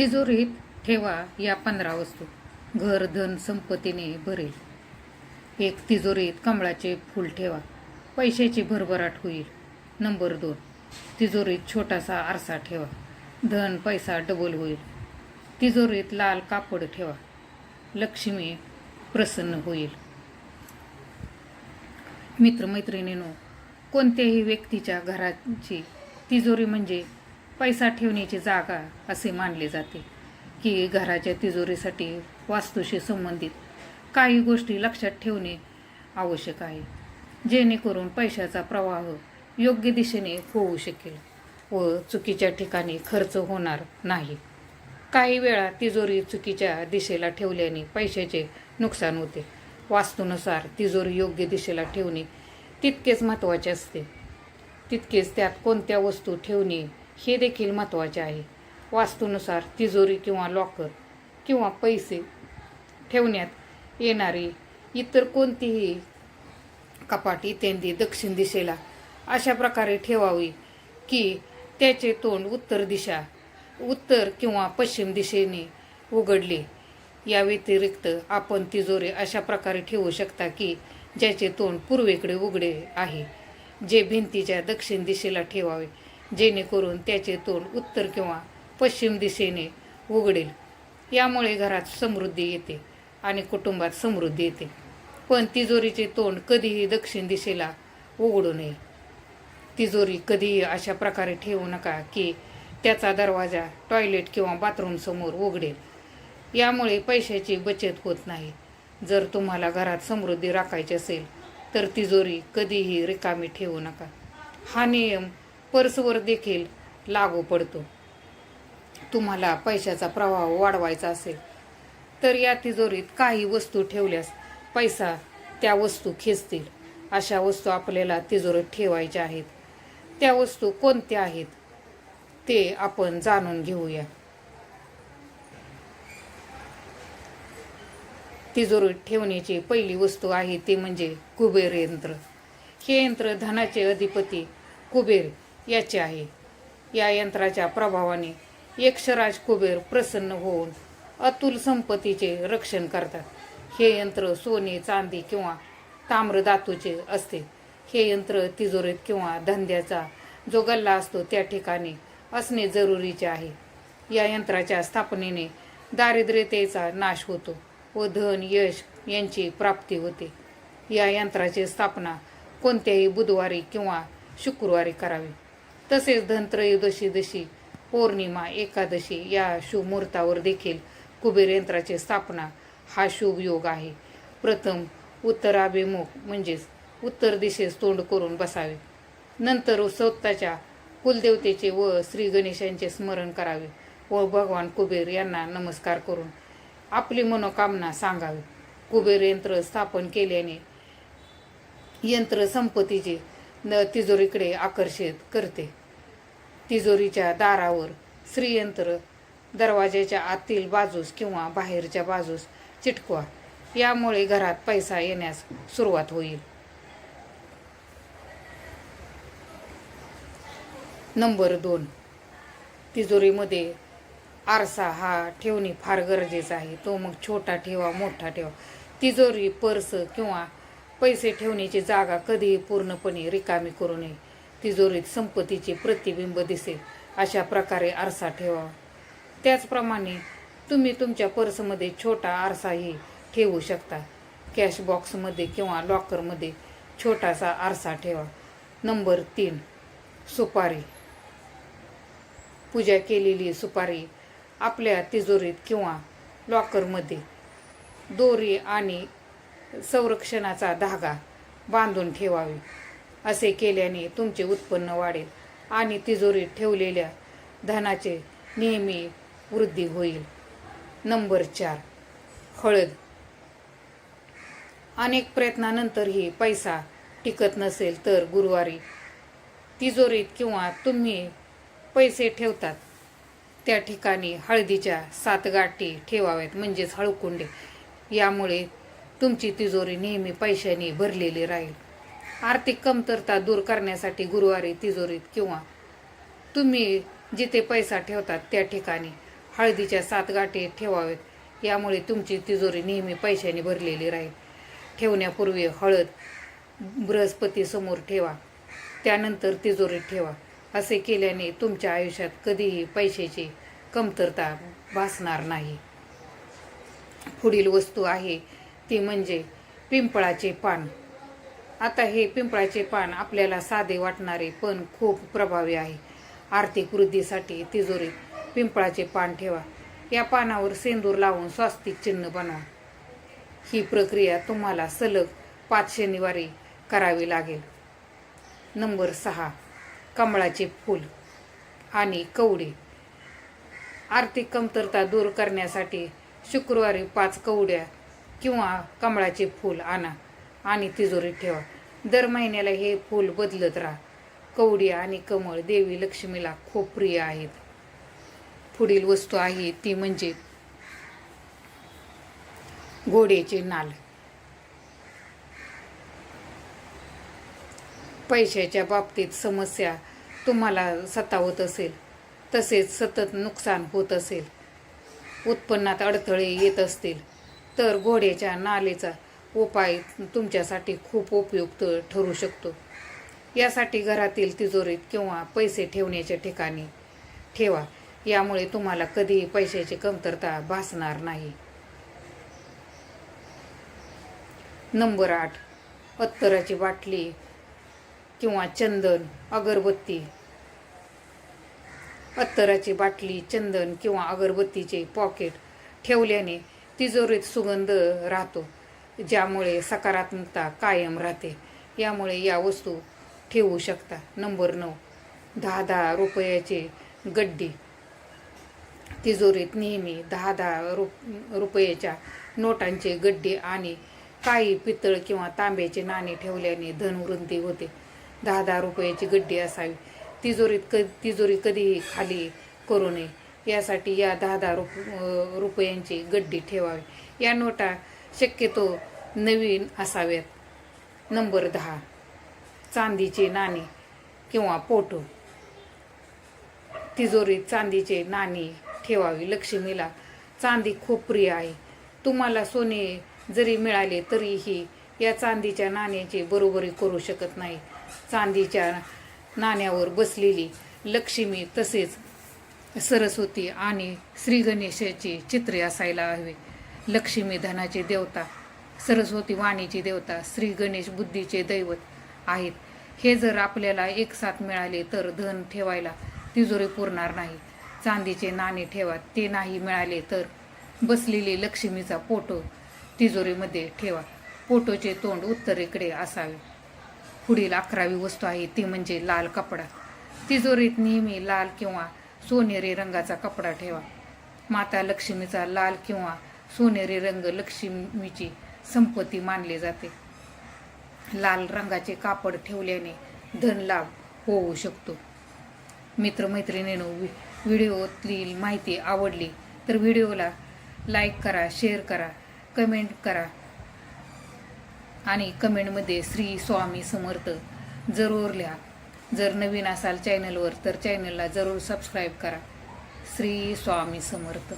तिजोरीत ठेवा या पंधरा वस्तू. घर धन संपत्तीने भरेल. एक तिजोरीत कमळाचे फूल ठेवा. पैशाची भरभराट होईल. नंबर दोन तिजोरीत छोटासा आरसा ठेवा. धन पैसा डबल होईल. तिजोरीत लाल कापड ठेवा. लक्ष्मी प्रसन्न होईल. मित्रमैत्रिणींनो कोणत्याही व्यक्तीच्या घराची तिजोरी म्हणजे पैसा ठेवण्याची जागा असे मानले जाते. की घराच्या तिजोरीसाठी वास्तूशी संबंधित काही गोष्टी लक्षात ठेवणे आवश्यक आहे. जेणेकरून पैशाचा प्रवाह योग्य दिशेने होऊ शकेल व चुकीच्या ठिकाणी खर्च होणार नाही. काही वेळा तिजोरी चुकीच्या दिशेला ठेवल्याने पैशाचे नुकसान होते. वास्तूनुसार तिजोरी योग्य दिशेला ठेवणे तितकेच महत्त्वाचे असते. तितकेच त्यात कोणत्या वस्तू ठेवणे हे देखील महत्त्वाचे आहे. वास्तूनुसार तिजोरी किंवा लॉकर किंवा पैसे ठेवण्यात येणारी इतर कोणतीही कपाट इत्यादी दक्षिण दिशेला अशा प्रकारे ठेवावी की त्याचे तोंड उत्तर दिशा उत्तर किंवा पश्चिम दिशेने उघडले. या व्यतिरिक्त आपण तिजोरी अशा प्रकारे ठेवू शकता की ज्याचे तोंड पूर्वेकडे उघडे आहे जे भिंतीच्या दक्षिण दिशेला ठेवावे. जेणेकरून त्याचे तोंड उत्तर किंवा पश्चिम दिशेने उघडेल. यामुळे घरात समृद्धी येते आणि कुटुंबात समृद्धी येते. पण तिजोरीचे तोंड कधीही दक्षिण दिशेला उघडू नये. तिजोरी कधीही अशा प्रकारे ठेवू नका की त्याचा दरवाजा टॉयलेट किंवा बाथरूमसमोर उघडेल. यामुळे पैशाची बचत होत नाही. जर तुम्हाला घरात समृद्धी राखायची असेल तर तिजोरी कधीही रिकामी ठेवू नका. हा नियम पर्सवर देखील लागू पडतो. तुम्हाला पैशाचा प्रवाह वाढवायचा असेल तर या तिजोरीत काही वस्तू ठेवल्यास पैसा त्या वस्तू खेचतील. अशा वस्तू आपल्याला तिजोरीत ठेवायच्या आहेत. त्या वस्तू कोणत्या आहेत ते आपण जाणून घेऊया. तिजोरीत ठेवण्याची पहिली वस्तू आहे ती म्हणजे कुबेर यंत्र. हे यंत्र धनाचे अधिपती कुबेर याचे आहे. या यंत्राच्या प्रभावाने यक्षराज कुबेर प्रसन्न होऊन अतुल संपत्तीचे रक्षण करतात. हे यंत्र सोने चांदी किंवा ताम्रधातूचे असते. हे यंत्र तिजोरीत किंवा धंद्याचा जो गल्ला असतो त्या ठिकाणी असणे जरुरीचे आहे. या यंत्राच्या स्थापनेने दारिद्र्यतेचा नाश होतो व धन यश यांची प्राप्ती होते. या यंत्राची स्थापना कोणत्याही बुधवारी किंवा शुक्रवारी करावी. तसेच धनत्रयोदशी दशी पौर्णिमा एकादशी या शुभ मुहूर्तावर देखील कुबेर यंत्राची स्थापना हा शुभ योग आहे. प्रथम उत्तराभिमुख म्हणजेच उत्तर दिशेस तोंड करून बसावे. नंतर स्वतःच्या कुलदेवतेचे व श्री गणेशांचे स्मरण करावे व भगवान कुबेर यांना नमस्कार करून आपली मनोकामना सांगावी. कुबेर यंत्र स्थापन केल्याने यंत्र संपत्तीचे न तिजोरीकडे आकर्षित करते. तिजोरीच्या दारावर श्रीयंत्र दरवाज्याच्या आतील बाजूस किंवा बाहेरच्या बाजूस चिटकवा. यामुळे घरात पैसा येण्यास सुरुवात होईल. नंबर दोन. तिजोरीमध्ये आरसा हा ठेवणे फार गरजेचा आहे. तो मग छोटा ठेवा मोठा ठेवा. तिजोरी पर्स किंवा पैसे ठेवण्याची जागा कधीही पूर्णपणे रिकामी करू नये. तिजोरीत संपत्तीचे प्रतिबिंब दिसेल. अशा प्रकारे आरसा ठेवा. त्याचप्रमाणे तुम्ही तुमच्या पर्समध्ये छोटा आरसाही ठेवू शकता. कॅश बॉक्समध्ये किंवा लॉकरमध्ये छोटासा आरसा ठेवा. नंबर तीन सुपारी. पूजा केलेली सुपारी आपल्या तिजोरीत किंवा लॉकरमध्ये दोरी आणि संरक्षणाचा धागा बांधून ठेवावे. असे केल्याने तुमचे उत्पन्न वाढेल आणि तिजोरीत ठेवलेल्या धनाचे नेहमी वृद्धी होईल. नंबर चार. हळद. अनेक प्रयत्नानंतरही पैसा टिकत नसेल तर गुरुवारी तिजोरीत किंवा तुम्ही पैसे ठेवतात. त्या ठिकाणी हळदीच्या सात गाठी ठेवाव्यात म्हणजेच हळकुंडे. यामुळे तुमची तिजोरी नेहमी पैशाने भरलेली राहील. आर्थिक कमतरता दूर करण्यासाठी गुरुवारी तिजोरीत किंवा तुम्ही जिथे पैसा ठेवतात त्या ठिकाणी हळदीच्या सात गाठी ठेवावेत. यामुळे तुमची तिजोरी नेहमी पैशाने भरलेली राहील. ठेवण्यापूर्वी हळद बृहस्पतीसमोर ठेवा. त्यानंतर तिजोरीत ठेवा. असे केल्याने तुमच्या आयुष्यात कधीही पैशाची कमतरता भासणार नाही. पुढील वस्तू आहे ती म्हणजे पिंपळाचे पान. आता हे पिंपळाचे पान आपल्याला साधे वाटणारे पण खूप प्रभावी आहे. आर्थिक वृद्धीसाठी तिजोरीत पिंपळाचे पान ठेवा. या पानावर सेंदूर लावून स्वास्तिक चिन्ह बनवा. ही प्रक्रिया तुम्हाला सलग पाच शनिवारी करावी लागेल. नंबर सहा कमळाचे फूल आणि कवडे. आर्थिक कमतरता दूर करण्यासाठी शुक्रवारी पाच कवड्या किंवा कमळाचे फूल आणा. आणि तिजोरीत ठेवा. दर महिन्याला हे फूल बदलत राहा. कवडी आणि कमळ देवी लक्ष्मीला खूप प्रिय आहेत. पुढील वस्तू आहे ती म्हणजे घोड्याचे नाल. पैशाच्या बाबतीत समस्या तुम्हाला सतावत असेल तसेच सतत नुकसान होत असेल. उत्पन्नात अडथळे येत असतील तर घोड्याच्या नालेचा उपाय तुमच्यासाठी खूप उपयुक्त ठरू शकतो. यासाठी घरातील तिजोरीत किंवा पैसे ठेवण्याच्या ठिकाणी ठेवा. यामुळे तुम्हाला कधीही पैशाची कमतरता भासणार नाही. नंबर आठ. अत्तराची बाटली किंवा चंदन अगरबत्ती. अत्तराची बाटली चंदन किंवा अगरबत्तीचे पॉकेट ठेवल्याने तिजोरीत सुगंध राहतो. ज्यामुळे सकारात्मकता कायम राहते. यामुळे या वस्तू ठेवू शकता. नंबर नऊ. दहा दहा रुपयाचे गड्डी. तिजोरीत नेहमी दहा दहा रुप रुपयाच्या नोटांचे गड्डे आणि काही पितळ किंवा तांब्याचे नाणे ठेवल्याने धनवृद्धी होते. दहा दहा रुपयाची गड्डी असावी. तिजोरीत क तिजोरी कधीही खाली करू नये. यासाठी या दहा दहा रुप रुपयांची गड्डी ठेवावी. या नोटा शक्यतो नवीन असाव्यात नंबर दहा. चांदीचे नाणे किंवा पोटो. तिजोरीत चांदीचे नाणे ठेवावी. लक्ष्मीला चांदी खूप प्रिय आहे. तुम्हाला सोने जरी मिळाले तरीही या चांदीच्या नाण्याची बरोबरी करू शकत नाही. चांदीच्या नाण्यावर बसलेली लक्ष्मी तसेच सरस्वती आणि श्रीगणेशाची चित्रे असायला हवे. लक्ष्मी धनाची देवता सरस्वती वाणीची देवता श्री गणेश बुद्धीचे दैवत आहेत. हे जर आपल्याला एक साथ मिळाले तर धन ठेवायला तिजोरी पुरणार नाही. चांदीचे नाणे ठेवा ते नाही मिळाले तर बसलेले लक्ष्मीचा पोटो तिजोरीमध्ये ठेवा. पोटोचे तोंड उत्तरेकडे असावे. पुढील अकरावी वस्तू आहे ती म्हणजे लाल कपडा. तिजोरीत नेहमी लाल किंवा सोनेरी रंगाचा कपडा ठेवा. माता लक्ष्मीचा लाल किंवा सोनेरी रंग लक्ष्मीची संपत्ती मानले जाते. लाल रंगाचे कापड ठेवल्याने धनलाभ होऊ शकतो. मित्रमैत्रिणींनो व्हिडिओतली माहिती आवडली तर व्हिडिओला लाईक करा शेअर करा कमेंट करा आणि कमेंटमध्ये श्री स्वामी समर्थ जरूर लिहा. जर नवीन असाल चॅनलवर तर चॅनलला जरूर सबस्क्राईब करा. श्री स्वामी समर्थ.